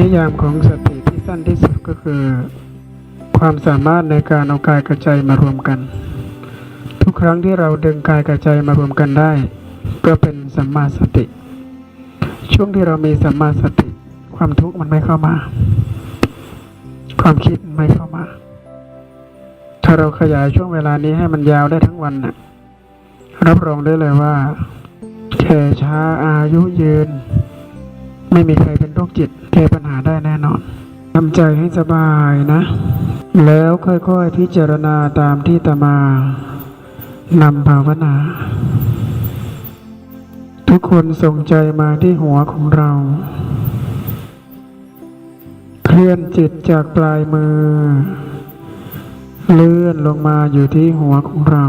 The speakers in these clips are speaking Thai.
นิยามของสติที่สั้นที่สุดก็คือ ความสามารถในการเอากายกับใจมารวมกัน ทุกครั้งที่เราดึงกายกับใจมารวมกันได้ ก็เป็นสัมมาสติ ช่วงที่เรามีสัมมาสติ ความทุกข์มันไม่เข้ามา ความคิดไม่เข้ามา ถ้าเราขยายช่วงเวลานี้ให้มันยาวได้ทั้งวันน่ะรับรองได้เลยว่าแก่ช้าอายุยืน ไม่มีใครเป็นโรคจิตแก้ปัญหาได้แน่นอนทำใจให้สบายนะ แล้วค่อยๆพิจารณาตามที่ตามานำภาวนา ทุกคนส่งใจมาที่หัวของเรา เคลื่อนจิตจากปลายมือ เลื่อนลงมาอยู่ที่หัวของเรา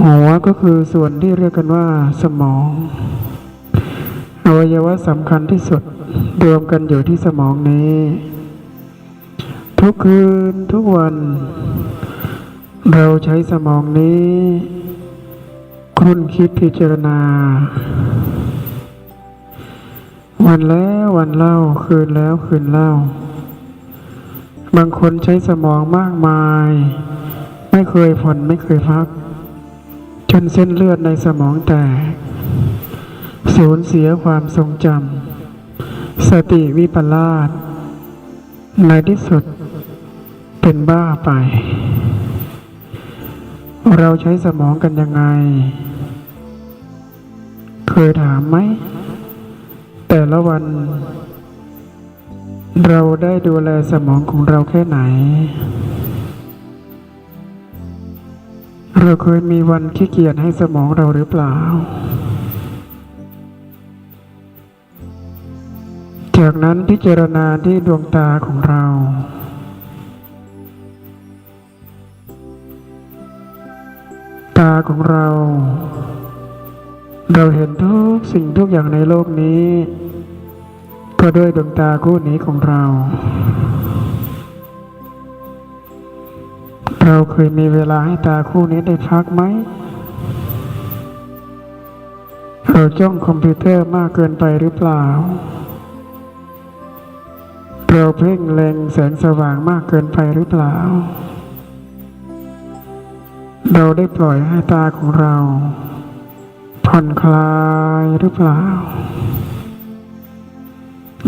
หัวก็คือส่วนที่เรียกกันว่าสมองอวัยวะสำคัญที่สุดรวมกันอยู่ที่สมองนี้ ทุกคืนทุกวัน เราใช้สมองนี้ครุ่นคิดพิจารณา วันแล้ววันเล่าคืนแล้วคืนเล่า บางคนใช้สมองมากมาย ไม่เคยผ่อนไม่เคยพัก จนเส้นเลือดในสมองแตก สูญเสียความทรงจำสติวิปลาสในที่สุดเป็นบ้าไป เราใช้สมองกันยังไง เคยถามไหม แต่ละวัน เราได้ดูแลสมองของเราแค่ไหน เราเคยมีวันขี้เกียจให้สมองเราหรือเปล่า จากนั้นพิจารณาที่ดวงตาของเรา ตาของเรา เราเห็นทุกสิ่งทุกอย่างในโลกนี้ ก็ด้วยดวงตาคู่นี้ของเรา เราเคยมีเวลาให้ตาคู่นี้ได้พักไหม เราจ้องคอมพิวเตอร์มากเกินไปหรือเปล่า เราเพ่งเล็งแสงสว่างมากเกินไปหรือเปล่า เราได้ปล่อยให้ตาของเรา ผ่อนคลายหรือเปล่า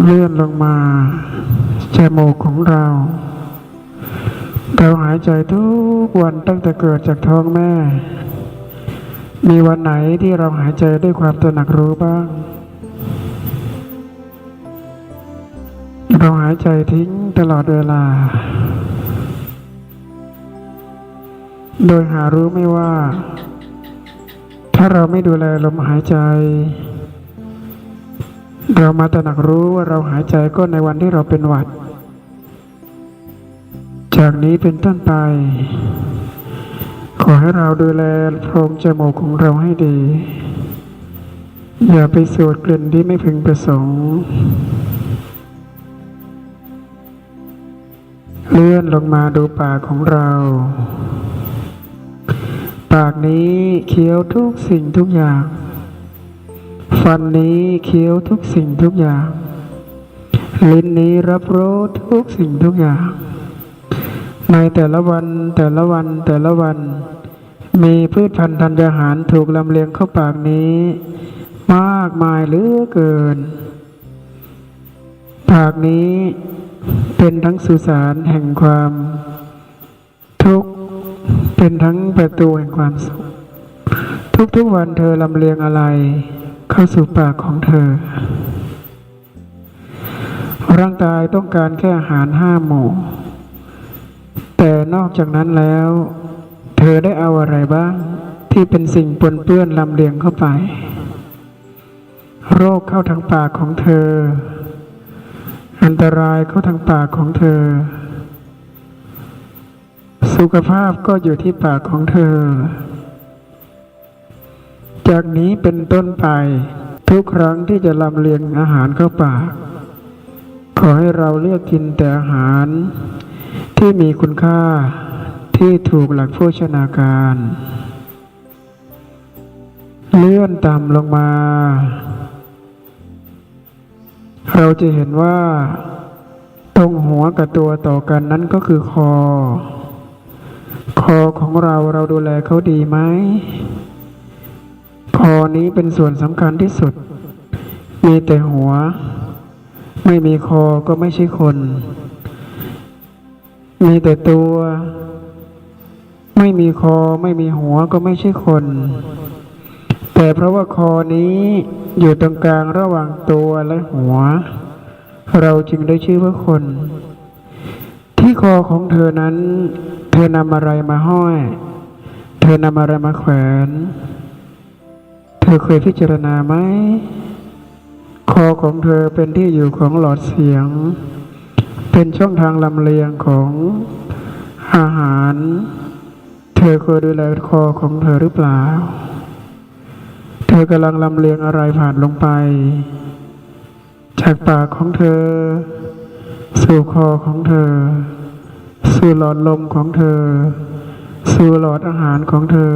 เลื่อนลงมาจมูกของเรา เราหายใจทุกวันตั้งแต่เกิดจากท้องแม่ มีวันไหนที่เราหายใจด้วยความตระหนักรู้บ้าง เราหายใจทิ้งตลอดเวลา โดยหารู้ไม่ว่า ถ้าเราไม่ดูแลลมหายใจ เรามาตระหนักรู้ว่าเราหายใจก็ในวันที่เราเป็นหวัด จากนี้เป็นต้นไป ขอให้เราดูแลโพรงจมูกของเราให้ดี อย่าไปสูดกลิ่นที่ไม่พึงประสงค์ เลื่อนลงมาดูปากของเรา ปากนี้เคี้ยวทุกสิ่งทุกอย่าง ฟันนี้เคี้ยวทุกสิ่งทุกอย่าง ลิ้นนี้รับรสทุกสิ่งทุกอย่าง ในแต่ละวันแต่ละวันแต่ละวัน มีพืชพันธุ์ธัญญาหารถูกลำเลียงเข้าปากนี้ มากมายเหลือเกิน ปากนี้เป็นทั้งสุสานแห่งความ ทุกข์เป็นทั้งประตูแห่งความสุข ทุกๆวันเธอลำเลียงอะไร เข้าสู่ปากของเธอ ร่างกายต้องการแค่อาหารห้าหมู่ แต่นอกจากนั้นแล้ว เธอได้เอาอะไรบ้าง ที่เป็นสิ่งปนเปื้อนลำเลียงเข้าไป โรคเข้าทางปากของเธอ อันตรายเข้าทางปากของเธอ สุขภาพก็อยู่ที่ปากของเธอ จากนี้เป็นต้นไป ทุกครั้งที่จะลำเลียงอาหารเข้าปาก ขอให้เราเลือกกินแต่อาหาร ที่มีคุณค่าที่ถูกหลักโภชนาการ เลื่อนต่ำลงมา เราจะเห็นว่า ตรงหัวกับตัวต่อกันนั้นก็คือคอ คอของเราเราดูแลเขาดีไหม อนี้เป็นส่วนสำคัญที่สุด มีแต่หัว ไม่มีคอก็ไม่ใช่คน มีแต่ตัว ไม่มีคอไม่มีหัวก็ไม่ใช่คน แต่เพราะว่าคอนี้อยู่ตรงกลางระหว่างตัวและหัว เราจึงได้ชื่อว่าคน ที่คอของเธอนั้น เธอนำอะไรมาห้อย เธอนำอะไรมาแขวน อเคยพิจารณาไหมคอของเธอเป็นที่อยู่ของหลอดเสียง เป็นช่องทางลำเลียงของอาหาร เธอเคยดูแลคอของเธอหรือเปล่า เธอกำลังลำเลียงอะไรผ่านลงไป จากปากของเธอ สู่คอของเธอ สู่หลอดลมของเธอ สู่หลอดอาหารของเธอ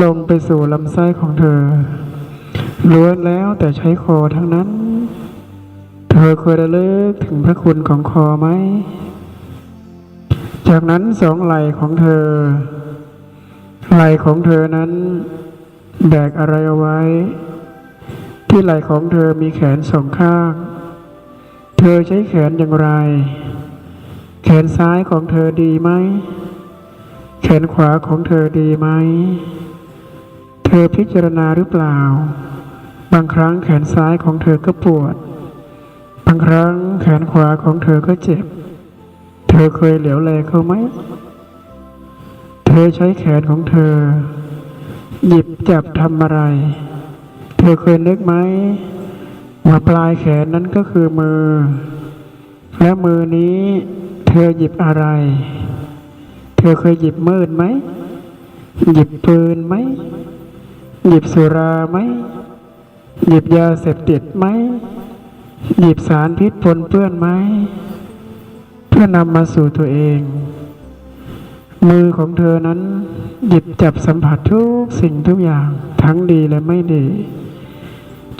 ลงไปสู่ลำไส้ของเธอล้วนแล้วแต่ใช้คอทั้งนั้น เธอเคยระลึกถึงพระคุณของคอไหม จากนั้นสองไหล่ของเธอ ไหล่ของเธอนั้น แบกอะไรเอาไว้ ที่ไหล่ของเธอมีแขนสองข้าง เธอใช้แขนอย่างไร แขนซ้ายของเธอดีไหม แขนขวาของเธอดีไหม ธอพิจารณาหรือเปล่า บางครั้งแขนซ้ายของเธอก็ปวด บางครั้งแขนขวาของเธอก็เจ็บ เธอเคยเหลียวแลเขาไหม เธอใช้แขนของเธอ หยิบจับทำอะไร เธอเคยนึกไหมว่าปลายแขนนั้นก็คือมือ และมือนี้เธอหยิบอะไร เธอเคยหยิบมืดไหม หยิบปืนไหม หยิบสุราไหมหยิบยาเสพติดไหมหยิบสารพิษปนเปื้อนไหมเพื่อนำมาสู่ตัวเอง มือของเธอนั้น หยิบจับสัมผัสทุกสิ่งทุกอย่างทั้งดีและไม่ดี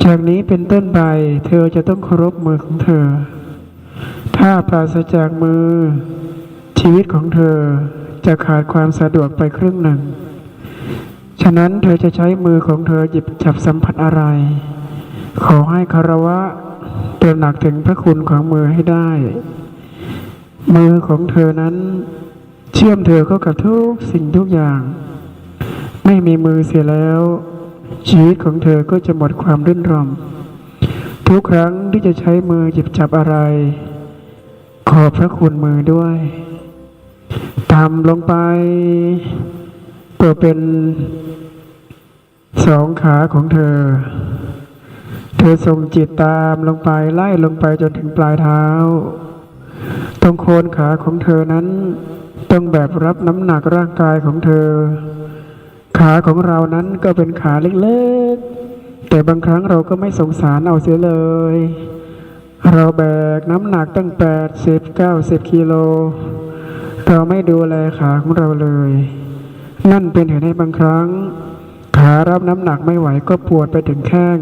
จากนี้เป็นต้นไปเธอจะต้องเคารพมือของเธอ ถ้าปราศจากมือ ชีวิตของเธอจะขาดความสะดวกไปครึ่งหนึ่ง ฉะนั้นเธอจะใช้มือของเธอหยิบจับสัมผัสอะไร ขอให้คารวะเตระหนักถึงพระคุณของมือให้ได้ มือของเธอนั้น เชื่อมเธอเข้ากับทุกสิ่งทุกอย่าง ไม่มีมือเสียแล้ว ชีวิตของเธอก็จะหมดความรื่นรมทุกครั้งที่จะใช้มือหยิบจับอะไร ขอพระคุณมือด้วยตามลงไป ตัวเป็นสองขาของเธอ เธอส่งจิตตามลงไปไล่ลงไปจนถึงปลายเท้า ตรงโคนขาของเธอนั้น ต้องแบบรับน้ำหนักร่างกายของเธอ ขาของเรานั้นก็เป็นขาเล็กๆ แต่บางครั้งเราก็ไม่สงสารเอาเสียเลย เราแบกน้ำหนักตั้งแปดสิบเก้าสิบกิโล เราไม่ดูแลขาของเราเลย นั่นเป็นเหตุให้บางครั้ง ขารับน้ำหนักไม่ไหวก็ปวดไปถึงแข้ง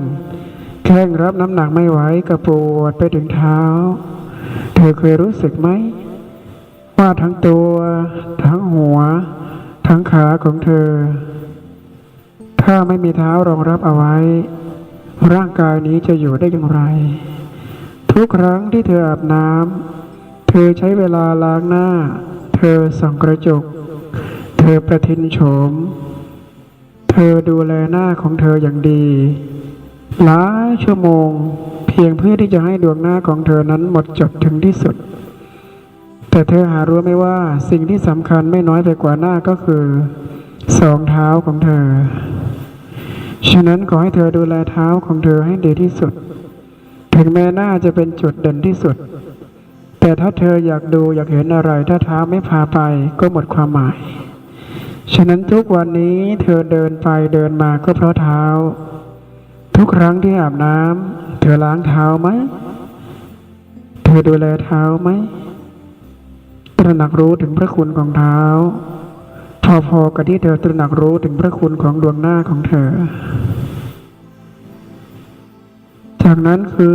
แข้งรับน้ำหนักไม่ไหวก็ปวดไปถึงเท้า เธอเคยรู้สึกไหม ว่าทั้งตัว ทั้งหัว ทั้งขาของเธอ ถ้าไม่มีเท้ารองรับเอาไว้ ร่างกายนี้จะอยู่ได้อย่างไร ทุกครั้งที่เธออาบน้ำเธอใช้เวลาล้างหน้า เธอส่องกระจก เธอประทินโฉม เธอดูแลหน้าของเธออย่างดี หลายชั่วโมง เพียงเพื่อที่จะให้ดวงหน้าของเธอนั้นหมดจดถึงที่สุด แต่เธอหารู้ไหมว่าสิ่งที่สำคัญไม่น้อยไปกว่าหน้าก็คือสองเท้าของเธอ ฉะนั้นขอให้เธอดูแลเท้าของเธอให้ดีที่สุด ถึงแม้หน้าจะเป็นจุดเด่นที่สุด แต่ถ้าเธออยากดูอยากเห็นอะไร ถ้าเท้าไม่พาไปก็หมดความหมาย ฉะนั้นทุกวันนี้เธอเดินไปเดินมาก็เพราะเท้า ทุกครั้งที่อาบน้ำเธอล้างเท้าไหม เธอดูแลเท้าไหมตระหนักรู้ถึงพระคุณของเท้า พอๆกับที่เธอตระหนักรู้ถึงพระคุณของดวงหน้าของเธอ จากนั้นคื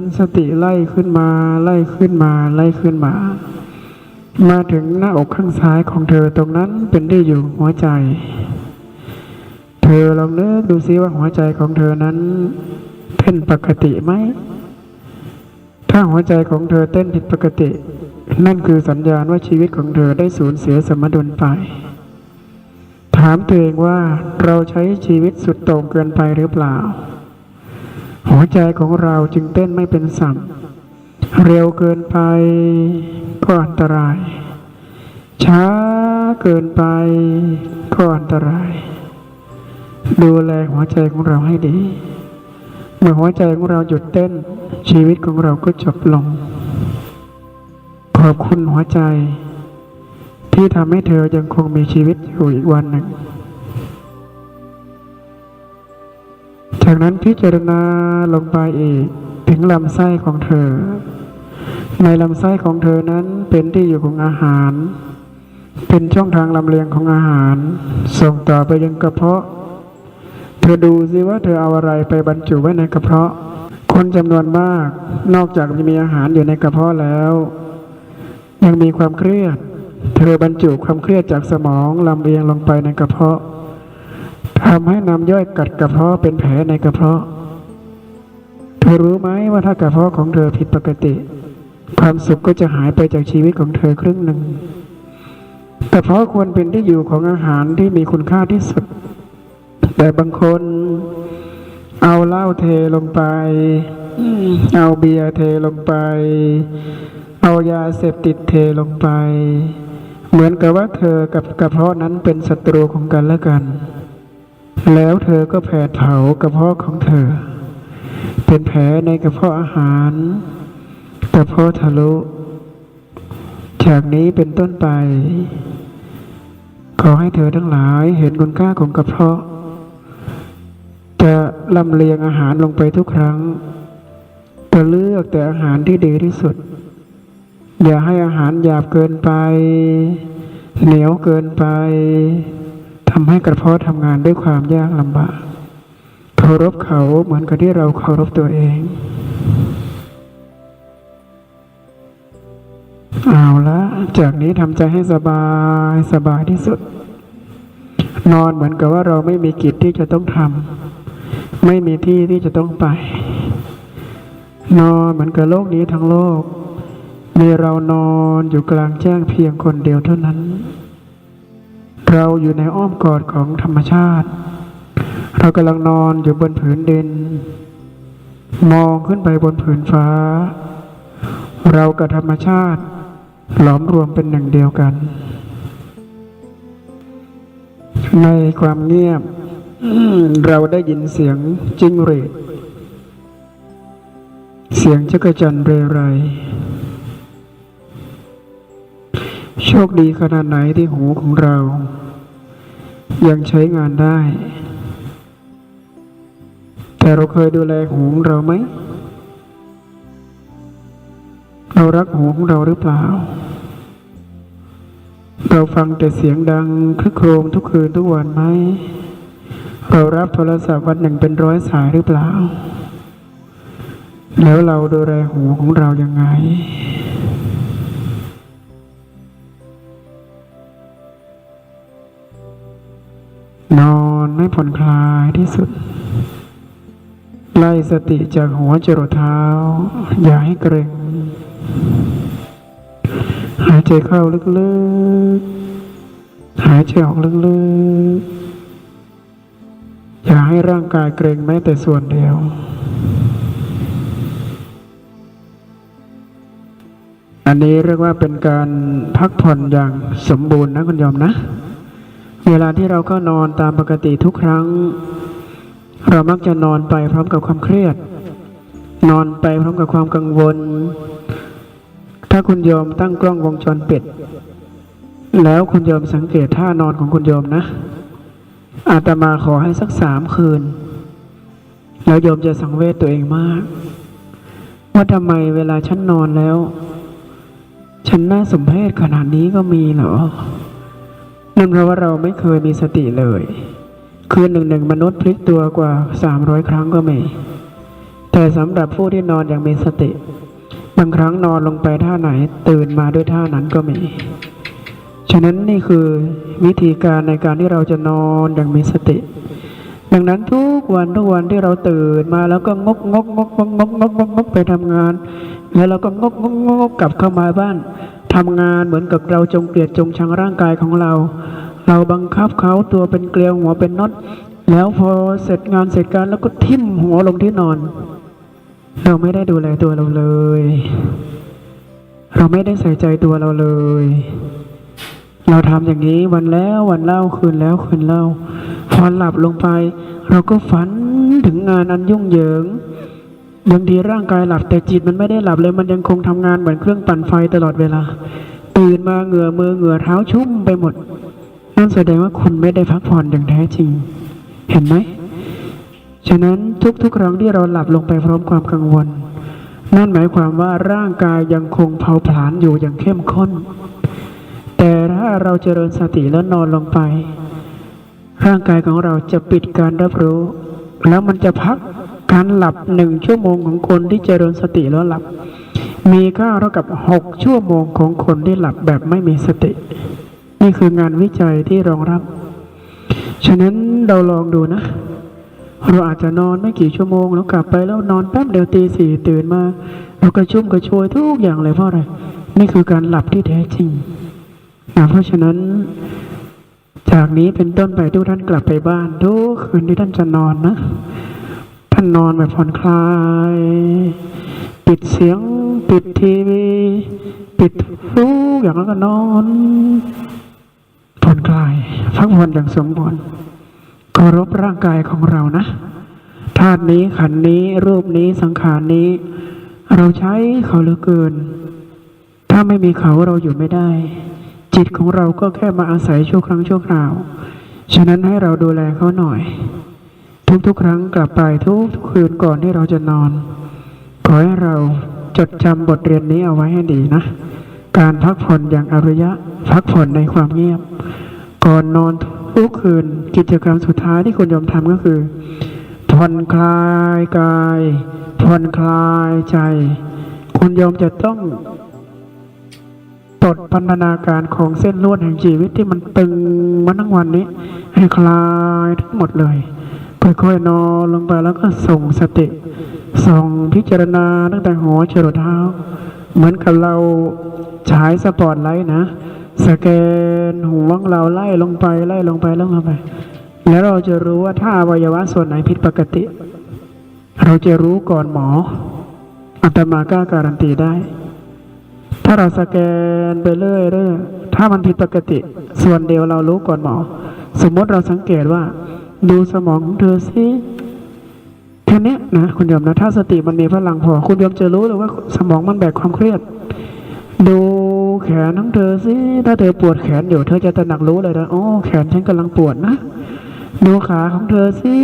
นสติไล่ขึ้นมา ไล่ขึ้นมา ไล่ขึ้นมา มาถึงหน้าอกข้างซ้ายของเธอตรงนั้นเป็นที่อยู่หัวใจ เธอลองนึกดูซิว่าหัวใจของเธอนั้นเต้นปกติไหม ถ้าหัวใจของเธอเต้นผิดปกติ นั่นคือสัญญาณว่าชีวิตของเธอได้สูญเสียสมดุลไป ถามตัวเองว่าเราใช้ชีวิตสุดโต่งเกินไปหรือเปล่า หัวใจของเราจึงเต้นไม่เป็นสัมเร็วเกินไป ก็อันตราย ช้าเกินไปก็อันตราย ดูแลหัวใจของเราให้ดี เมื่อหัวใจของเราหยุดเต้น ชีวิตของเราก็จบลง ขอบคุณหัวใจ ที่ทำให้เธอยังคงมีชีวิตอยู่อีกวันหนึ่งจากนั้นพิจารณาลงไปอีกถึงลำไส้ของเธอ ในลำไส้ของเธอนั้นเป็นที่อยู่ของอาหาร เป็นช่องทางลำเลียงของอาหาร ส่งต่อไปยังกระเพาะ เธอดูสิว่าเธอเอาอะไรไปบรรจุไว้ในกระเพาะ คนจำนวนมาก นอกจากจะมีอาหารอยู่ในกระเพาะแล้ว ยังมีความเครียด เธอบรรจุความเครียดจากสมองลำเลียงลงไปในกระเพาะทำให้น้ำย่อยกัดกระเพาะเป็นแผลในกระเพาะ เธอรู้ไหมว่าถ้ากระเพาะของเธอผิดปกติ ความสุขก็จะหายไปจากชีวิตของเธอครึ่งหนึ่งกระเพราะควรเป็นที่อยู่ของอาหารที่มีคุณค่าที่สุด แต่บางคนเอาเหล้าเทลงไป เอาเบียร์เทลงไป เอายาเสพติดเทลงไป เหมือนกับว่าเธอกับกระเพาะนั้นเป็นศัตรูของกันและกัน แล้วเธอก็แผดเผากระเพาะของเธอ เป็นแผลในกระเพาะอาหาร กระเพาะทะลุ จากนี้เป็นต้นไป ขอให้เธอทั้งหลายเห็นคุณค่าของกระเพาะ จะลำเลียงอาหารลงไปทุกครั้งจะเลือกแต่อาหารที่ดีที่สุด อย่าให้อาหารหยาบเกินไป เหนียวเกินไปทำให้กระเพาะทำงานด้วยความยากลำบากเคารพเขาเหมือนกับที่เราเคารพตัวเอง เอาละจากนี้ทำใจให้สบายสบายที่สุด นอนเหมือนกับว่าเราไม่มีกิจที่จะต้องทำไม่มีที่ที่จะต้องไป นอนเหมือนกับโลกนี้ทั้งโลก มีเรานอนอยู่กลางแจ้งเพียงคนเดียวเท่านั้น เราอยู่ในอ้อมกอดของธรรมชาติ เรากำลังนอนอยู่บนผืนดิน มองขึ้นไปบนผืนฟ้า เรากับธรรมชาติ หลอมรวมเป็นหนึ่งเดียวกัน ในความเงียบเราได้ยินเสียงจิ้งหรีดเสียงจักรจันเรไร โชคดีขนาดไหนที่หูของเรา ยังใช้งานได้ แต่เราเคยดูแลหูเราไหม เรารักหูของเราหรือเปล่า เราฟังแต่เสียงดังคึกโครมทุกคืนทุกวันไหม เรารับโทรศัพท์วันหนึ่งเป็นร้อยสายหรือเปล่า แล้วเราดูแลหูของเรายังไงนอนไม่ผ่อนคลายที่สุด ไล่สติจากหัวจรดเท้า อย่าให้เกร็ง หายใจเข้าลึกๆ หายใจออกลึกๆ อย่าให้ร่างกายเกร็งแม้แต่ส่วนเดียว อันนี้เรียกว่าเป็นการพักผ่อนอย่างสมบูรณ์นะคุณโยมนะ เวลาที่เราก็นอนตามปกติทุกครั้ง เรามักจะนอนไปพร้อมกับความเครียด นอนไปพร้อมกับความกังวล ถ้าคุณโยมตั้งกล้องวงจรปิด แล้วคุณโยมสังเกตท่านอนของคุณโยมนะ อาตมาขอให้สักสามคืน แล้วโยมจะสังเวชตัวเองมาก ว่าทำไมเวลาฉันนอนแล้ว ฉันน่าสมเพชขนาดนี้ก็มีเหรอนั่นเพราะว่าเราไม่เคยมีสติเลย คืนหนึ่งหนึ่งมนุษย์พลิกตัวกว่าสามร้อยครั้งก็มี แต่สำหรับผู้ที่นอนอย่างมีสติ บางครั้งนอนลงไปท่าไหน ตื่นมาด้วยท่านั้นก็มี ฉะนั้นนี่คือวิธีการในการที่เราจะนอนอย่างมีสติ ดังนั้นทุกวันทุกวันที่เราตื่นมาแล้วก็งกงกงกงกงกงกงกงกไปทำงาน แล้วเราก็งกงกงกกลับเข้ามาบ้านทำงานเหมือนกับเราจงเกลียดจงชังร่างกายของเรา เราบังคับเขาตัวเป็นเกลียวหัวเป็นน็อตแล้วพอเสร็จงานเสร็จการแล้วก็ทิ่มหัวลงที่นอน เราไม่ได้ดูแลตัวเราเลย เราไม่ได้ใส่ใจตัวเราเลย เราทำอย่างนี้วันแล้ววันเล่าคืนแล้วคืนเล่า พอหลับลงไป เราก็ฝันถึงงานอันยุ่งเหยิงบางทีร่างกายหลับแต่จิตมันไม่ได้หลับเลยมันยังคงทำงานเหมือนเครื่องปั่นไฟตลอดเวลา ตื่นมาเหงื่อมือเหงื่อเท้าชุ่มไปหมดนั่นแสดงว่าคุณไม่ได้พักผ่อนอย่างแท้จริง เห็นไหม ฉะนั้นทุกๆ ครั้งที่เราหลับลงไปพร้อมความกังวล นั่นหมายความว่าร่างกายยังคงเผาผลาญอยู่อย่างเข้มข้น แต่ถ้าเราเจริญสติแล้วนอนลงไป ร่างกายของเราจะปิดการรับรู้ แล้วมันจะพักการหลับหนึ่งชั่วโมงของคนที่เจริญสติแล้วหลับ มีค่าเท่ากับหกชั่วโมงของคนที่หลับแบบไม่มีสติ นี่คืองานวิจัยที่รองรับ ฉะนั้นเราลองดูนะ เราอาจจะนอนไม่กี่ชั่วโมงแล้วกลับไปแล้วนอนแป๊บเดียวตีสี่ตื่นมาเรากระชุ่มกระชวยทุกอย่างเลยเพราะอะไรนี่คือการหลับที่แท้จริงนะเพราะฉะนั้น จากนี้เป็นต้นไปทุกท่านกลับไปบ้านทุกคืนที่ท่านจะนอนนะท่านนอนแบบผ่อนคลาย ปิดเสียง ปิดทีวี ปิดทุกอย่างแล้วก็นอนผ่อนคลายพักผ่อนอย่างสมบูรณ์ เคารพร่างกายของเรานะธาตุนี้ขันนี้รูปนี้สังขารนี้ เราใช้เขาเหลือเกิน ถ้าไม่มีเขาเราอยู่ไม่ได้ จิตของเราก็แค่มาอาศัยชั่วครั้งชั่วคราว ฉะนั้นให้เราดูแลเขาหน่อย ทุกๆครั้งกลับไปทุกคืนก่อนที่เราจะนอน ขอให้เราจดจำบทเรียนนี้เอาไว้ให้ดีนะ การพักผ่อนอย่างอริยะ พักผ่อนในความเงียบ ก่อนนอนทุ กคืนกิจกรรมสุดท้ายที่คุณโยมทำก็คือผ่อนคลายกายผ่อนคลายใจ คุณโยมจะต้องปลดพันธนาการของเส้นลวดแห่งชีวิตที่มันตึงมาทั้งวันนี้ ให้คลายทั้งหมดเลยค่อยๆนอนลงไปแล้วก็ส่งสติส่องพิจารณาตั้งแต่หัวจรดเท้า เหมือนกับเราฉายสปอตไลท์นะ สแกนหัวของเราไล่ลงไปไล่ลงไปไล่ลงไป แล้วเราจะรู้ว่าถ้าอวัยวะส่วนไหนผิดปกติ เราจะรู้ก่อนหมออัตมาก้าการันตีได้ ถ้าเราสแกนไปเรื่อยเรื่อยถ้ามันผิดปกติ ส่วนเดียวเรารู้ก่อนหมอ สมมติเราสังเกตว่า ดูสมองของเธอสิแค่นี้นะคุณโยมนะถ้าสติมันมีพลังพอ คุณโยมจะรู้เลยว่าสมองมันแบกความเครียด ดู แขนของเธอสิถ้าเธอปวดแขนอยู่เธอจะตระหนักรู้เลยนะโอ้แขนฉันกำลังปวดนะดูขาของเธอสิ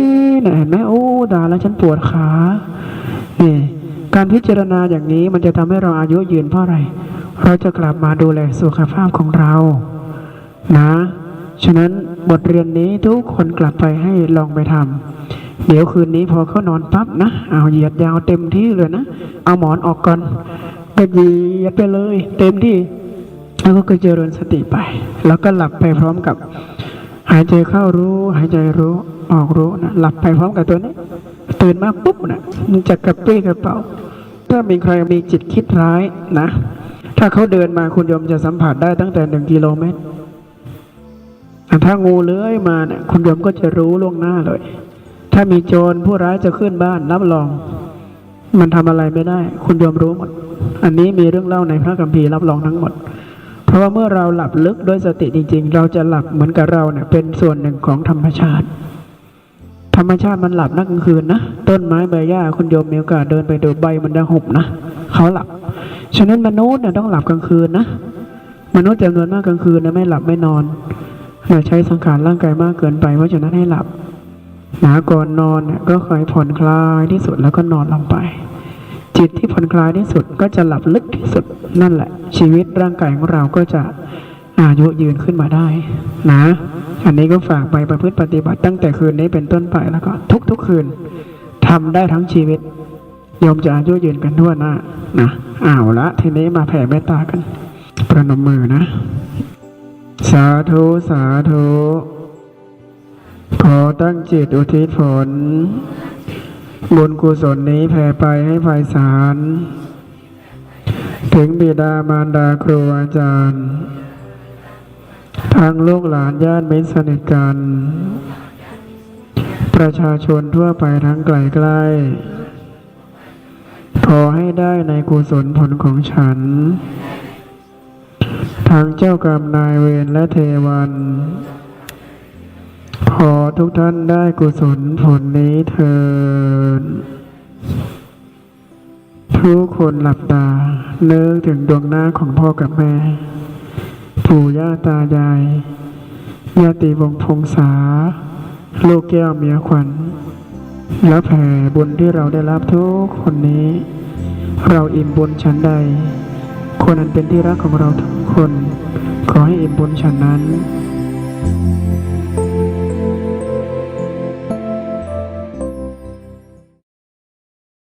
เนี่ยเห็นไหมโอ้ด่าแล้วฉันปวดขาเนี่ยการพิจารณาอย่างนี้มันจะทำให้เราอายุยืนเพราะอะไร เราจะกลับมาดูแลสุขภาพของเรา นะฉะนั้นบทเรียนนี้ทุกคนกลับไปให้ลองไปทำเดี๋ยวคืนนี้พอเขานอนปั๊บนะ เอาเหยียดยาวเต็มที่เลยนะ เอาหมอนออกก่อนก็เหยียดไปเลย เต็มที่ แล้วก็เจริญสติไป แล้วก็หลับไปพร้อมกับ หายใจเข้ารู้ หายใจรู้ออกรู้นะหลับไปพร้อมกับตัวนี้ ตื่นมาปุ๊บนะมันจะกระปรี้กระเป๋า ถ้ามีใครมีจิตคิดร้ายนะ ถ้าเขาเดินมาคุณโยมจะสัมผัสได้ตั้งแต่หนึ่งกิโลเมตรถ้างูเลื้อยมาเนี่ยคุณโยมก็จะรู้ล่วงหน้าเลย ถ้ามีโจรผู้ร้ายจะขึ้นบ้านรับรอง มันทำอะไรไม่ได้ คุณโยมรู้หมด อันนี้มีเรื่องเล่าในพระคัมภีร์รับรองทั้งหมด ราะว่าเมื่อเราหลับลึกด้วยสติจริง ๆ เราจะหลับเหมือนกับเราเนี่ยเป็นส่วนหนึ่งของธรรมชาติ ธรรมชาติมันหลับนักกลางคืนนะ ต้นไม้ใบหญ้าคุณโยมมีโอกาสเดินไปดูใบมันจะหุบนะเขาหลับ ฉะนั้นมนุษย์เนี่ยต้องหลับกลางคืนนะมนุษย์จำนวนมากกลางคืนนะไม่หลับไม่นอนอย่าใช้สังขารร่างกายมากเกินไปเพราะฉะนั้นให้หลับหนาก่อนนอนเนี่ยก็คอยผ่อนคลายที่สุดแล้วก็นอนลงไป จิตที่ผ่อนคลายที่สุดก็จะหลับลึกที่สุดนั่นแหละ ชีวิตร่างกายของเราก็จะอายุยืนขึ้นมาได้ นะ อันนี้ก็ฝากไปประพฤติปฏิบัติตั้งแต่คืนนี้เป็นต้นไปแล้วก็ทุกๆคืนทำได้ทั้งชีวิตโยมจะอายุยืนกันทั่วหน้านะอ้าวละทีนี้มาแผ่เมตตากัน ประนมมือนะ สาธุสาธุขอตั้งจิตอุทิศผล บุญกุศลนี้แผ่ไปให้ไพศาล ถึงบิดามารดาครูอาจารย์ ทางลูกหลานญาติมิตรสนิทกัน ประชาชนทั่วไปทั้งไกลใกล้ขอให้ได้ในกุศลผลของฉัน ทางเจ้ากรรมนายเวรและเทวัน ขอทุกท่านได้กุศลผลนี้เถิดทุกคนหลับตาเนึกถึงดวงหน้าของพ่อกับแม่ ปู่ย่าตายายญาติวงพงษา ลูกแก้วเมียขวัญ และแผ่บุญที่เราได้รับทุกคนนี้ เราอิ่มบุญชั้นใด คนนั้นเป็นที่รักของเราทุกคน ขอให้อิ่มบุญฉันนั้น